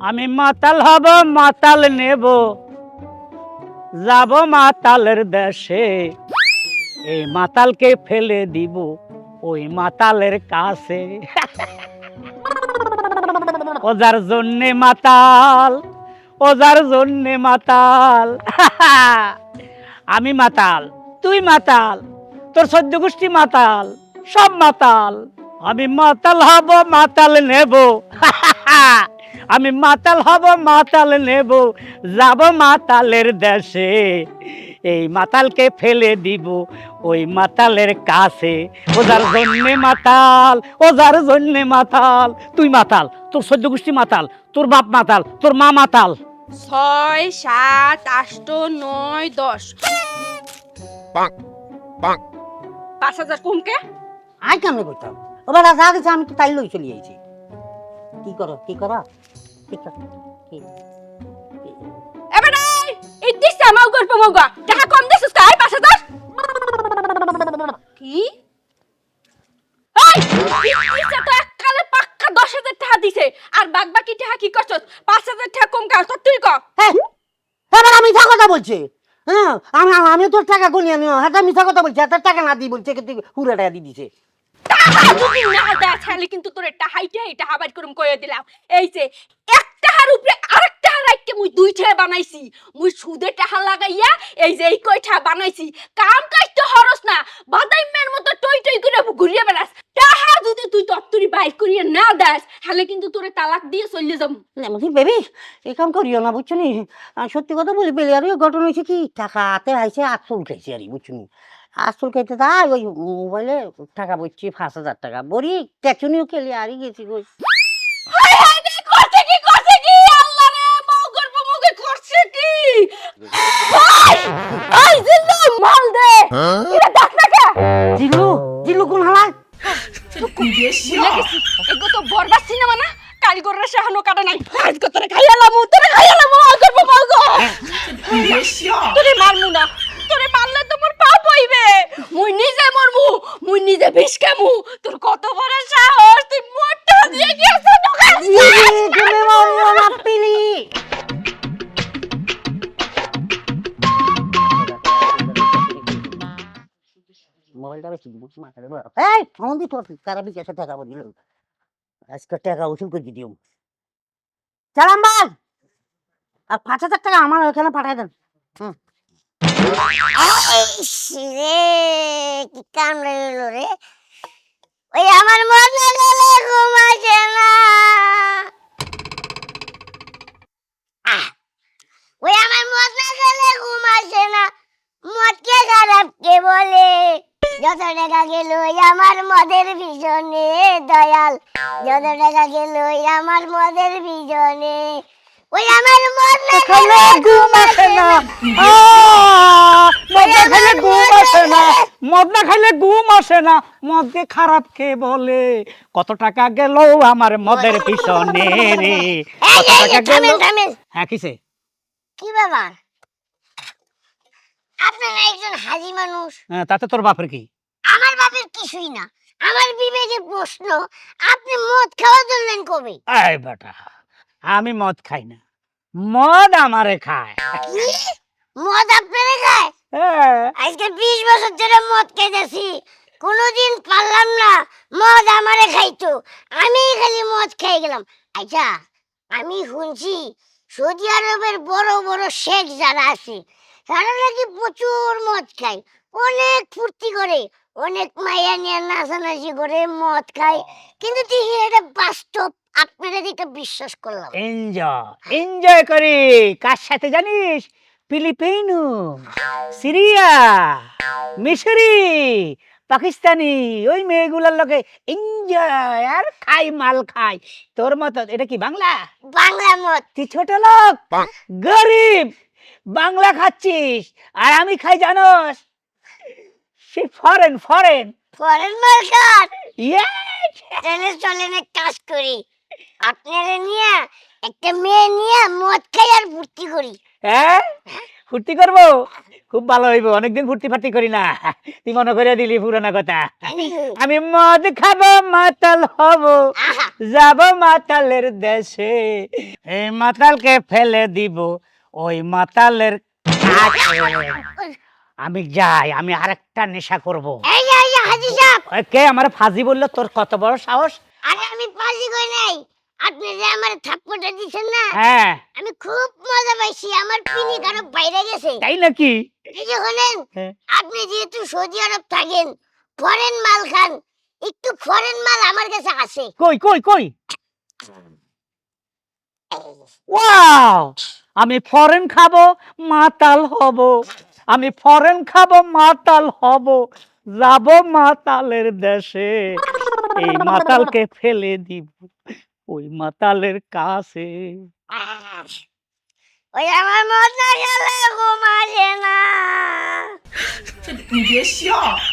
আমি মাতাল হব, মাতাল নেব। যাব মাতালের দেশে। এই মাতালকে ফেলে দিব, ওই মাতালের কাছে। ওজার জন্যে মাতাল, ওজার জন্যে মাতাল। আমি মাতাল, তুই মাতাল, তোর সদ্য গোষ্ঠী মাতাল, সব মাতাল। আমি মাতাল হব, মাতাল নেব। আমি মাতাল হব মাতাল নেব যাব মাতালের দেশে। এই মাতালকে ফেলে দিব ওই মাতালের কাছে। ওজার জন্যে মাতাল ওজার জন্যে মাতাল। তুই মাতাল তোর সদ্য গোষ্ঠী মাতাল তোর বাপ মাতাল তোর মা মাতাল। ছয় সাত আষ্ট নয় দশ। পাঁচ হাজার কমকে? আই কেমনে করতাম ও বেটা যা দিছে আমি তো তাই লই চলে আইছি কি করো? কি করো? কি করো? কি? এবার এই দিস আমাও গল্প মগা। টাকা কম দিছিস কাই পাঁচ হাজার কি? এই দিছে তো এককালে পাক্কা দশ হাজার টাকা দিছে। আর বাদ বাকি টাকা কি করছস? পাঁচ হাজার টাকা কম কাজ তুই ক। হ্যাঁ এবার আমি মিথ্যা কথা বলছি। হ্যাঁ আমি আমি তোর টাকা গুনি আমি হ্যাঁ মিথ্যা কথা বলছি। এত টাকা না দিই বলছে পুরো টাকা দিয়ে দিছে। যদি না দেয়, তাহলে কিন্তু তোর একটা হাইটে এটা হাবার করুম কয়ে দিলাম। এই যে এক টাকার উপরে আরেক টাকা রাখতে মুই দুই টাকা বানাইছি। মুই সুদে টাকা লাগাইয়া, এই যে, এই কয়টা বানাইছি। কাম কাজ তো হরস না। বাদাইমের মতো টই টই করে ঘুরিয়ে বেড়াস। টাকা যদি তুই তত্তরি বাইর করিয়ে না দাস, তাহলে কিন্তু তোরে তালাক দিয়ে চলে যাম। না বেবি এই কাম করিও না, বুঝছ নি? আর সত্যি কথা বলি বেলি আর ঘটনা হয়েছে কি টাকা হাতে আইছে আটশো উঠেছে আর বুঝছ আটশো খাইতে তাই ওই মোবাইলে টাকা বলছি পাঁচ হাজার টাকা। বড়ি টেচুনিও খেলি আরই গেছি গো রে করছে কি করছে কি আল্লাহ রে মাও গর্ব মুখে করছে কি? ভাই আই জিল্লু জিল্লু কোন হালায়? গেছি এগো তো বরবাদ সিনেমা না? কারিগরের সাহানো কাটা নাই। আজকে তোরে খাইয়ালাম তোরে খাইয়ালাম মাও গর্ব মাও গো তোরে মারমু না তোরে মারলে তো মোর পাপ হইবে মুই নিজে মরমু মুই নিজে বিষ তোর কত বড় সাহস? তুই মোটা দিয়ে গেছ তুমি মোবাইলটা বেশি ফোন দি তোর কারা বিকাশে টাকা বদিল আজকে টাকা উসুল করে দিও। চালাম বাল আর পাঁচ হাজার টাকা আমার ওখানে পাঠাই দেন। হুম। রে কি কামড়ে গেল রে? ওই আমার মনে গেলে ঘুম আসে না ওই আমার মনে গেলে ঘুম আসে না। মদ খারাপ কে বলে? যত টাকা গেল আমার মদের পিছনে দয়াল। যত টাকা গেল আমার মদের পিছনে। ওই আমার মনে খাইলে ঘুম আসে মদ না। খাইলে ঘুম আসে না মদ না খাইলে ঘুম আসে না মদকে খারাপ কে বলে? কত টাকা গেল আমার মদের পিছনে রে? কত টাকা গেল। হ্যাঁ কিসে? কি ব্যাপার? আপনারা একজন হাজি মানুষ। হ্যাঁ, তাতে তোর বাপের কি? আমার বাপের কিছুই না। আমার বিবেকে প্রশ্ন আপনি মদ খাওয়া ধরলেন কবে? এই বেটা আমি মদ খাই না। মদ আমারে খায়। মদ আপনারা খায়? আজকে বিশ বছর ধরে মদ খাইতেছি কোনোদিন পারলাম না মদ আমারে খাইতো। আমি খালি মদ খাই গেলাম। আচ্ছা আমি শুনছি সৌদি আরবের বড় বড় শেখ যারা আছে তারা নাকি প্রচুর মদ খায়। অনেক ফুর্তি করে অনেক মাইয়া নিয়ে নাচানাচি করে মদ খায়। কিন্তু দেখি এটা বাস্তব। আপনারা বিশ্বাস করলাম। এনজয় এনজয় করি। কার সাথে জানিস? ফিলিপিনো সিরিয়া মিশরি পাকিস্তানি ওই মেয়েগুলোর লোকে এনজয় আর খাই মাল খাই। তোর মতো এটা কি বাংলা? বাংলা মদ তুই ছোট লোক গরিব বাংলা খাচ্ছিস আর আমি খাই জানোস সে ফরেন ফরেন ফরেন মার্কার ইয়ে তাহলে চলেন এক কাজ করি। আপনারা নিয়ে একটা মেয়ে নিয়ে মদ খাই আর ফুর্তি করি। হ্যাঁ? ফুর্তি করব? খুব ভালো হইব অনেকদিন ফুর্তি ফার্তি করি না। তুই মনে করে দিলি পুরানা কথা। আমি মদ খাব মাতাল হব যাব মাতালের দেশে। এই মাতালকে ফেলে দিব ওই মাতালের আমি যাই আমি আরেকটা নেশা করব। এই এই হাজি সাহেব! কে আমার ফাজি বলল তোর কত বড় সাহস? আরে আমি পাজি কই নাই। আপনি যে আমার থাপ্পড়টা দিছেন না হ্যাঁ। আমি খুব মজা পাইছি আমার পিনি কারও বাইরে গেছে। তাই নাকি? এই যে শোনেন হ্যাঁ। আপনি যেহেতু সৌদি আরব থাকেন ফরেন মাল খান একটু ফরেন মাল আমার কাছে আছে। কই কই কই? ওয়াও! আমি ফরেন খাব মাতাল হব। আমি ফরেন খাব মাতাল হব। যাব মাতালের দেশে। এই মাতালকে ফেলে দিব। ওই মাতালের কাছে। ওই আমার না খেলে ঘুম আসে না।